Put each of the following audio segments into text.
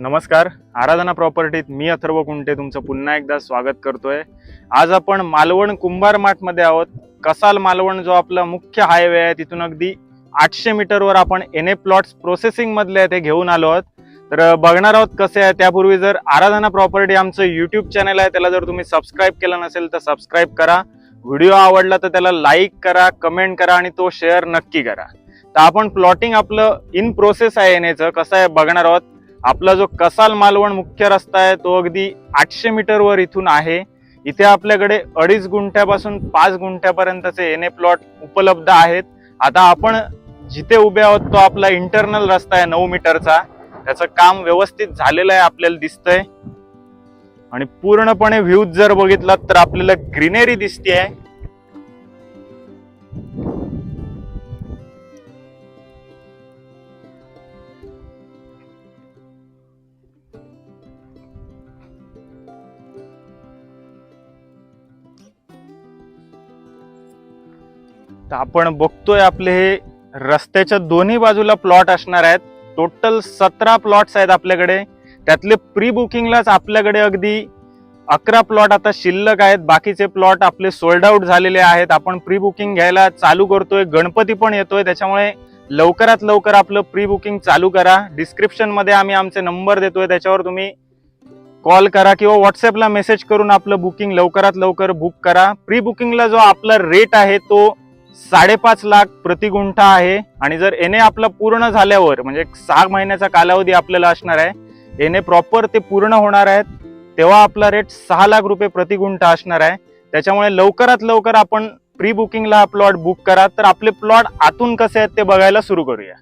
नमस्कार. आराधना प्रॉपर्टीत मी अथर्व कुंटे तुमचं पुन्हा एकदा स्वागत करतोय. आज आपण मालवण कुंभार मार्टमध्ये आहोत. कसाल मालवण जो आपला मुख्य हायवे आहे तिथून अगदी आठशे मीटरवर आपण एन ए प्लॉट्स प्रोसेसिंगमधले आहे ते घेऊन आलो आहोत. तर बघणार आहोत कसे आहे. त्यापूर्वी जर आराधना प्रॉपर्टी आमचं यूट्यूब चॅनल आहे त्याला जर तुम्ही सबस्क्राईब केलं नसेल तर सबस्क्राईब करा. व्हिडिओ आवडला तर त्याला लाईक करा कमेंट करा आणि तो शेअर नक्की करा. तर आपण प्लॉटिंग आपलं इन प्रोसेस आहे येण्याचं कसं आहे बघणार आहोत. आपला जो कसाल मालवण मुख्य रस्ता आहे तो अगदी आठशे मीटरवर इथून आहे. इथे आपल्याकडे अडीच गुंठ्यापासून पाच गुंठ्यापर्यंतचे एन ए प्लॉट उपलब्ध आहेत. आता आपण जिथे उभे आहोत तो आपला इंटरनल रस्ता आहे नऊ मीटरचा. त्याचं काम व्यवस्थित झालेलं आहे आपल्याला दिसतंय. आणि पूर्णपणे व्ह्यूज जर बघितलात तर आपल्याला ग्रीनरी दिसते आहे तर आपण बघतोय आपले हे रस्त्याच्या दोन्ही बाजूला प्लॉट असणार आहेत. टोटल सतरा प्लॉट्स आहेत आपल्याकडे. त्यातले प्री बुकिंगलाच आपल्याकडे अगदी अकरा प्लॉट आता शिल्लक आहेत. बाकीचे प्लॉट आपले सोल्ड आउट झालेले आहेत. आपण प्री बुकिंग घ्यायला चालू करतोय. गणपती पण येतोय. त्याच्यामुळे लवकरात लवकर आपलं प्री बुकिंग चालू करा. डिस्क्रिप्शनमध्ये आम्ही आमचे नंबर देतोय. त्याच्यावर तुम्ही कॉल करा किंवा व्हॉट्सअपला मेसेज करून आपलं बुकिंग लवकरात लवकर बुक करा. प्री बुकिंगला जो आपला रेट आहे तो साडेपाच लाख प्रति गुंठा आहे. आणि जर एने आपलं पूर्ण झाल्यावर म्हणजे सहा महिन्याचा कालावधी आपल्याला असणार आहे एने प्रॉपर ते पूर्ण होणार आहेत तेव्हा आपला रेट सहा लाख रुपये प्रति गुंठा असणार आहे. त्याच्यामुळे लवकरात लवकर आपण प्री बुकिंगला प्लॉट बुक करा. तर आपले प्लॉट आतून कसे आहेत ते बघायला सुरू करूया.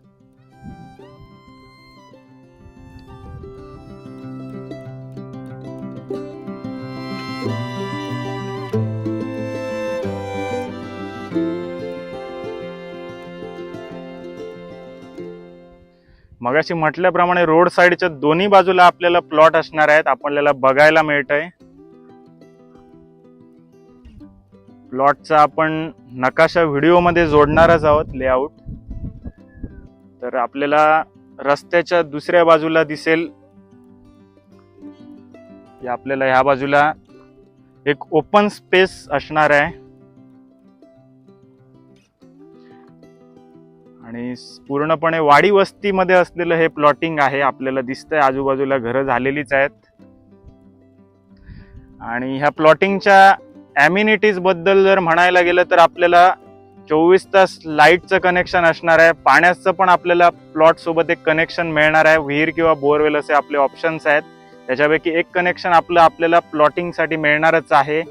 मगाशी म्हटल्याप्रमाणे रोड साईडच्या दोन्ही बाजूला आपल्याला प्लॉट असणार आहेत. आपल्याला बघायला मिळत आहे प्लॉटचा आपण नकाशा व्हिडिओमध्ये जोडणारच आहोत लेआउट. तर आपल्याला रस्त्याच्या दुसऱ्या बाजूला दिसेल. की आपल्याला ह्या बाजूला एक ओपन स्पेस असणार आहे. आणि पूर्णपणे वाडी वस्तीमध्ये असलेलं हे प्लॉटिंग आहे आपल्याला दिसतंय. आजूबाजूला घरं झालेलीच आहेत. आणि ह्या प्लॉटिंगच्या ॲम्युनिटीजबद्दल जर म्हणायला गेलं तर आपल्याला चोवीस तास लाईटचं कनेक्शन असणार आहे. पाण्याचं पण आपल्याला प्लॉटसोबत एक कनेक्शन मिळणार आहे. विहीर किंवा बोरवेल असे आपले ऑप्शन्स आहेत. त्याच्यापैकी एक कनेक्शन आपलं आपल्याला प्लॉटिंगसाठी मिळणारच आहे.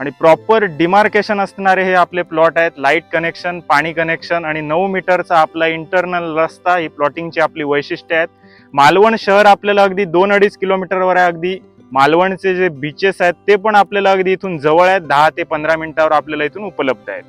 आणि प्रॉपर डिमार्केशन असणारे हे आपले प्लॉट आहेत. लाइट कनेक्शन पाणी कनेक्शन आणि नऊ मीटरचा आपला इंटरनल रस्ता ही प्लॉटिंगची आपली वैशिष्ट्य आहेत. मालवण शहर आपल्याला अगदी दोन अडीच किलोमीटरवर आहे अगदी. मालवणचे जे बीचेस आहेत ते पण आपल्याला अगदी इथून जवळ आहेत. दहा ते पंधरा मिनिटावर आपल्याला इथून उपलब्ध आहेत.